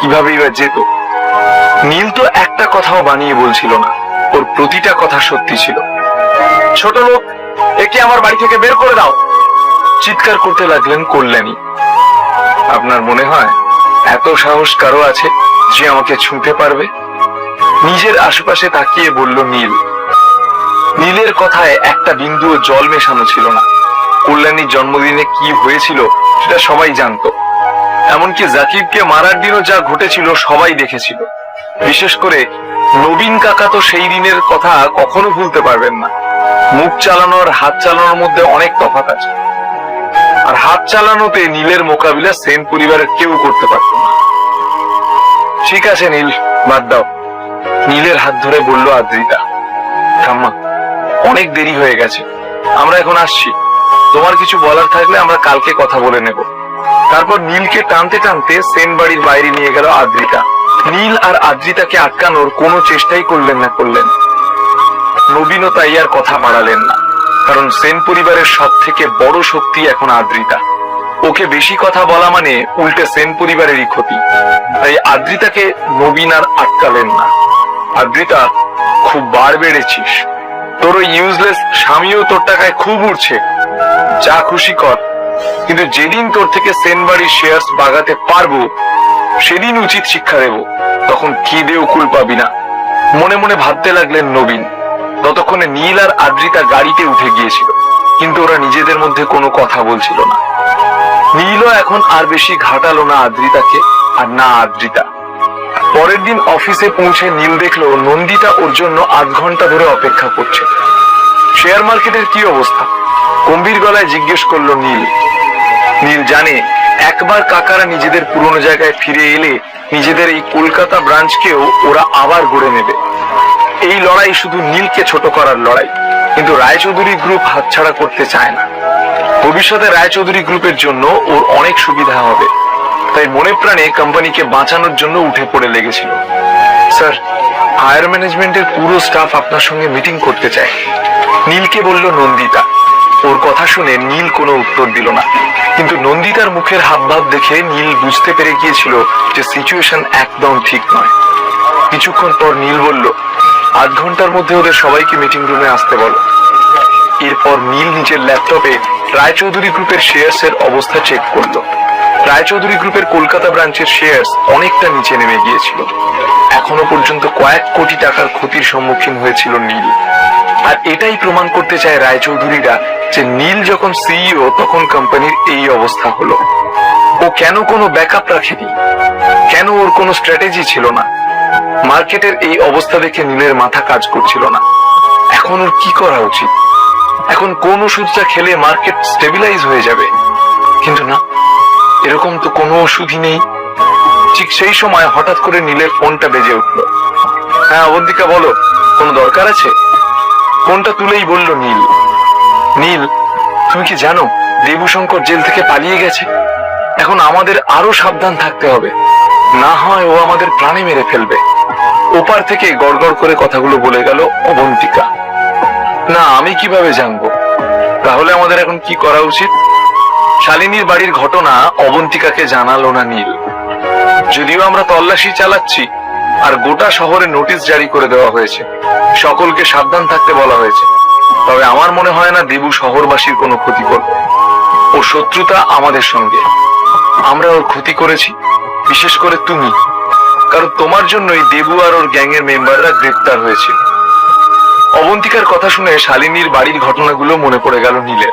কিভাবেই বা যেত। নীল তো একটা কথাও বানিয়ে বলছিল না। ওর প্রতিটা কথা সত্যি ছিল। ছোট লোক, একে আমার বাড়ি থেকে বের করে দাও। চিৎকার করতে লাগলেন কল্যাণী। আপনার মনে হয় এত সাহস কারও আছে যে আমাকে ছুঁতে পারবে? নিজের আশেপাশে তাকিয়ে বলল নীল। নীলের কথায় একটা বিন্দুও জল মেশানো ছিল না। কল্যাণীর জন্মদিনে কি হয়েছিল সেটা সবাই জানতো। এমনকি জাকিরকে মারার দিনও যা ঘটেছিল সবাই দেখেছিল। বিশেষ করে নবীন কাকা তো সেই দিনের কথা কখনো ভুলতে পারবেন না। মুখ চালানো আর হাত চালানোর মধ্যে অনেক তফাৎ আছে। আর হাত চালানোতে নীলের মোকাবিলা সেন পরিবারের কেউ করতে পারত না। ঠিক আছে, নীল, বাদ দাও। নীলের হাত ধরে বলল, আদ্রিতা, ঠাম্মা, অনেক দেরি হয়ে গেছে। আমরা এখন আসছি। তোমার কিছু বলার থাকলে আমরা কালকে কথা বলে নেব। তারপর নীলকে টানতে টানতে সেন বাড়ির বাইরে নিয়ে গেল আদ্রিতা। নীল আর আদ্রিতাকে আটকানোর কোনো চেষ্টাই করলেন না, করলেন। নবীনও তাই আর কথা বাড়ালেন না, কারণ সেন পরিবারের সব থেকে বড় শক্তি এখন আদ্রিতা। ওকে বেশি কথা বলা মানে উল্টে সেন পরিবারেরই ক্ষতি। তাই আদ্রিতাকে নবীন আর আটকালেন না। আদ্রিতা, খুব বার বেড়েছিস। তোর ওই ইউজলেস স্বামীও তোর টাকায় খুব উঠছে যা খুশি কর। কিন্তু যেদিন তোর থেকে সেন বাড়ির শেয়ার্স বাগাতে পারব, সেদিন উচিত শিক্ষা দেব। তখন খিদেও কুল পাবি না। মনে মনে ভাবতে লাগলেন নবীন। ততক্ষণে নীল আর আদ্রিতা গাড়িতে উঠে গিয়েছিল। কিন্তু ওরা নিজেদের মধ্যে কোনো কথা বলছিল না। নীলও এখন আর বেশি ঘাটালো না আদ্রিতাকে, আর না আদ্রিতা। পরের দিন অফিসে পৌঁছে নীল দেখল নন্দিতা ওর জন্য আধ ঘণ্টা ধরে অপেক্ষা করছে। শেয়ার মার্কেটের কি অবস্থা? গম্ভীর গলায় জিজ্ঞেস করল নীল। নীল জানে, একবার কাকারা নিজেদের পুরনো জায়গায় ফিরে এলে নিজেদের এই কলকাতা ব্রাঞ্চকেও ওরা আবার গড়ে নেবে। এই লড়াই শুধু নীলকে ছোট করার লড়াই, কিন্তু রায়চৌধুরী গ্রুপ হাতছাড়া করতে চায় না। ভবিষ্যতে রায়চৌধুরী গ্রুপের জন্য ওর অনেক সুবিধা হবে। তাই মনে প্রাণে কোম্পানিকে বাঁচানোর জন্য উঠে পড়ে লেগেছিল। স্যার হায়ার ম্যানেজমেন্টের পুরো স্টাফ আপনার সঙ্গে মিটিং করতে চায়। নীলকে বলল, নন্দিতা ওর কথা শুনে নীল কোনো উত্তর দিল না। কিন্তু নন্দিতার মুখের হাবভাব দেখে নীল বুঝতে পেরে গিয়েছিল যে সিচুয়েশন একদম ঠিক নয়। কিছুক্ষণ পর নীল বলল, আধ ঘণ্টার মধ্যে ওদের সবাইকে মিটিং রুমে আসতে বলো। এরপর নীল নিজের ল্যাপটপে রায়চৌধুরী গ্রুপের শেয়ার্স এর অবস্থা চেক করল। রায়চৌধুরী গ্রুপের কলকাতা ব্রাঞ্চের শেয়ার্স অনেকটা নিচে নেমে গিয়েছিল। এখনও পর্যন্ত কয়েক কোটি টাকার ক্ষতির সম্মুখীন হয়েছিল নীল। আর এটাই প্রমাণ করতে চায় রায়চৌধুরীরা যে নীল যখন সিইও তখন কোম্পানির এই অবস্থা হলো। ও কেন কোনো ব্যাকআপ রাখেনি? কেন ওর কোনো স্ট্র্যাটেজি ছিল না? মার্কেটের এই অবস্থা দেখে নীলের মাথা কাজ করছিল না। এখন ওর কি করা উচিত? এখন কোন ওষুধটা খেলে মার্কেট স্টেবিলাইজ হয়ে যাবে? কিন্তু না, এরকম তো কোনো ওষুধই নেই। ঠিক সেই সময় হঠাৎ করে নীলের ফোনটা বেজে উঠল। হ্যাঁ অবন্তিকা, বলো, কোনো দরকার আছে? ফোনটা তুলেই বলল, নীল। নীল, তুমি কি জানো, দেবুশঙ্কর জেল থেকে পালিয়ে গেছে? এখন আমাদের আরও সাবধান থাকতে হবে। না হয় ও আমাদের প্রাণে মেরে ফেলবে। ওপার থেকে গড়গড় করে কথাগুলো বলে গেল অবন্তিকা। না, আমি কীভাবে জানব? তাহলে আমাদের এখন কি করা উচিত? শালিনীর বাড়ির ঘটনা অবন্তিকাকে জানালো না নীল। যদিও আমরা তল্লাশি চালাচ্ছি আর গোটা শহরে নোটিশ জারি করে দেওয়া হয়েছে। সকলকে সাবধান থাকতে বলা হয়েছে। তবে আমার মনে হয় না দেবু শহরবাসীর কোনো ক্ষতি করবে। ও শত্রুতা আমাদের সঙ্গে। আমরা ওর ক্ষতি করেছি, বিশেষ করে তুমি। কারণ তোমার জন্যই দেবু আর ওর গ্যাংয়ের মেম্বাররা গ্রেপ্তার হয়েছিল। অবন্তিকার কথা শুনে শালিনীর বাড়ির ঘটনাগুলো মনে পড়ে গেল নীলের।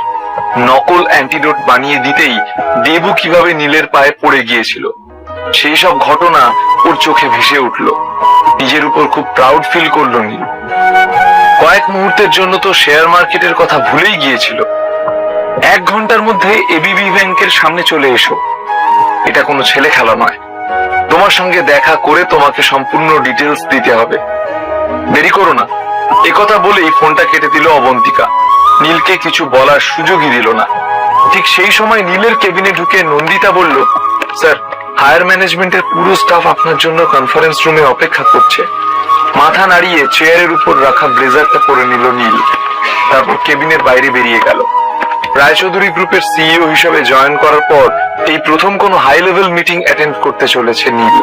নকল অ্যান্টিডোট বানিয়ে দিতেই দেবু কীভাবে নীলের পায়ে পড়ে গিয়েছিল। সেই সব ঘটনা ওর চোখে ভেসে উঠল। নিজের উপর খুব প্রাউড ফিল করল নীল। কয়েক মুহূর্তের জন্য তো শেয়ার মার্কেটের কথা ভুলেই গিয়েছিল। এক ঘণ্টার মধ্যে এবিবি ব্যাংকের সামনে চলে এসো। এটা কোনো ছেলে খেলা নয়। তোমার সঙ্গে দেখা করে তোমাকে সম্পূর্ণ ডিটেলস দিতে হবে। দেরি করো না। একথা বলেই ফোনটা কেটে দিল অবন্তিকা। নীলকে কিছু বলার সুযোগই দিল না। ঠিক সেই সময় নীলের কেবিনে ঢুকে নন্দিতা বলল হায়ার ম্যানেজমেন্টের পুরো স্টাফ আপনার জন্য কনফারেন্স রুমে অপেক্ষা করছে। মাথা নাড়িয়ে চেয়ারের উপর রাখা ব্লেজারটা পরে নিল নীল। তারপর কেবিনের বাইরে বেরিয়ে গেল। রায়চৌধুরী গ্রুপের সিইও হিসেবে জয়েন করার পর এই প্রথম কোনো হাই লেভেল মিটিং অ্যাটেন্ড করতে চলেছে নীল।